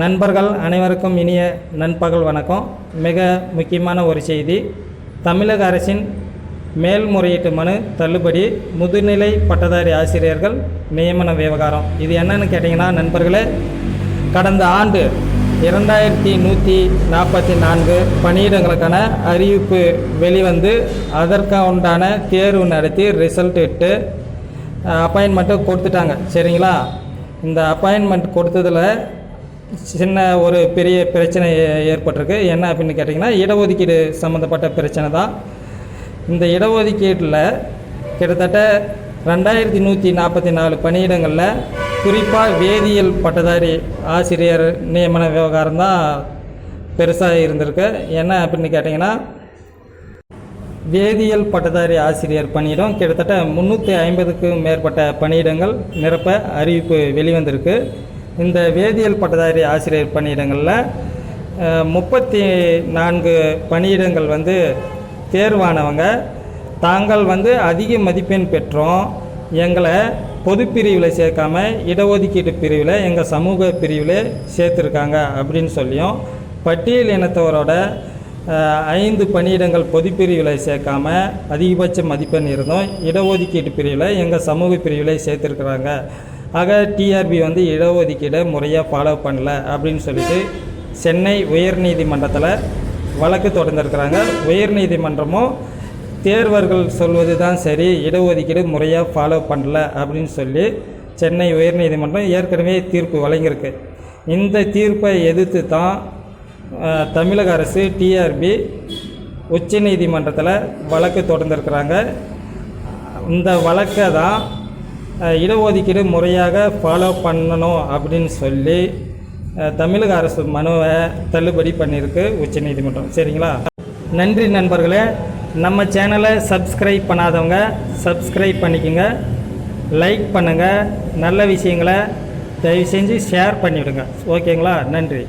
நண்பர்கள் அனைவருக்கும் இனிய நண்பகல் வணக்கம். மிக முக்கியமான ஒரு செய்தி. தமிழக அரசின் மேல்முறையீட்டு மனு தள்ளுபடி முதுநிலை பட்டதாரி ஆசிரியர்கள் நியமன விவகாரம். இது என்னன்னு கேட்டிங்கன்னா நண்பர்களே கடந்த ஆண்டு இரண்டாயிரத்தி நூற்றி நாற்பத்தி நான்கு பணியிடங்களுக்கான அறிவிப்பு வெளிவந்து அதற்கு உண்டான தேர்வு நடத்தி ரிசல்ட் இட்டு அப்பாயின்மெண்ட்டை கொடுத்துட்டாங்க. சரிங்களா? இந்த அப்பாயின்மெண்ட் கொடுத்ததில் சின்ன ஒரு பெரிய பிரச்சனை ஏற்பட்டிருக்கு. என்ன அப்படின்னு கேட்டிங்கன்னா இடஒதுக்கீடு சம்மந்தப்பட்ட பிரச்சனை தான். இந்த இடஒதுக்கீட்டில் கிட்டத்தட்ட ரெண்டாயிரத்தி நூற்றி நாற்பத்தி நாலு பணியிடங்களில் குறிப்பாக வேதியியல் பட்டதாரி ஆசிரியர் நியமன விவகாரம் தான் பெருசாக இருந்திருக்கு. என்ன அப்படின்னு கேட்டிங்கன்னா வேதியியல் பட்டதாரி ஆசிரியர் பணியிடம் கிட்டத்தட்ட முந்நூற்றி ஐம்பதுக்கும் மேற்பட்ட பணியிடங்கள் நிரப்ப அறிவிப்பு வெளிவந்திருக்கு. இந்த வேதியியல் பட்டதாரி ஆசிரியர் பணியிடங்களில் முப்பத்தி நான்கு பணியிடங்கள் வந்து தேர்வானவங்க. தாங்கள் வந்து அதிக மதிப்பெண் பெற்றோம். எங்களை பொது பிரிவில் சேர்க்காம இடஒதுக்கீட்டு பிரிவில் எங்கள் சமூக பிரிவில் சேர்த்துருக்காங்க அப்படின்னு சொல்லியும் பட்டியல் இனத்தவரோட ஐந்து பணியிடங்கள் பொதுப்பிரிவில் சேர்க்காம அதிகபட்ச மதிப்பெண் இருந்தோம் இடஒதுக்கீட்டு பிரிவில் எங்கள் சமூக பிரிவில் சேர்த்துருக்குறாங்க. ஆக டிஆர்பி வந்து இடஒதுக்கீடை முறையாக ஃபாலோ பண்ணல அப்படின்னு சொல்லிட்டு சென்னை உயர்நீதிமன்றத்தில் வழக்கு தொடர்ந்துருக்கிறாங்க. உயர்நீதிமன்றமும் தேர்வர்கள் சொல்வது தான் சரி இடஒதுக்கீடு முறையாக ஃபாலோ பண்ணல அப்படின்னு சொல்லி சென்னை உயர்நீதிமன்றம் ஏற்கனவே தீர்ப்பு வழங்கியிருக்கு. இந்த தீர்ப்பை எதிர்த்து தான் தமிழக அரசு டிஆர்பி உச்சநீதிமன்றத்தில் வழக்கு தொடர்ந்துருக்கிறாங்க. இந்த வழக்கை தான் இடஒதுக்கீடு முறையாக ஃபாலோ பண்ணணும் அப்படின்னு சொல்லி தமிழக அரசு மனுவை தள்ளுபடி பண்ணியிருக்கு உச்சநீதிமன்றம். சரிங்களா? நன்றி நண்பர்களே. நம்ம சேனலை சப்ஸ்கிரைப் பண்ணாதவங்க சப்ஸ்கிரைப் பண்ணிக்கோங்க. லைக் பண்ணுங்கள் நல்ல விஷயங்களை தயவு செஞ்சு ஷேர் பண்ணிவிடுங்க. ஓகேங்களா? நன்றி.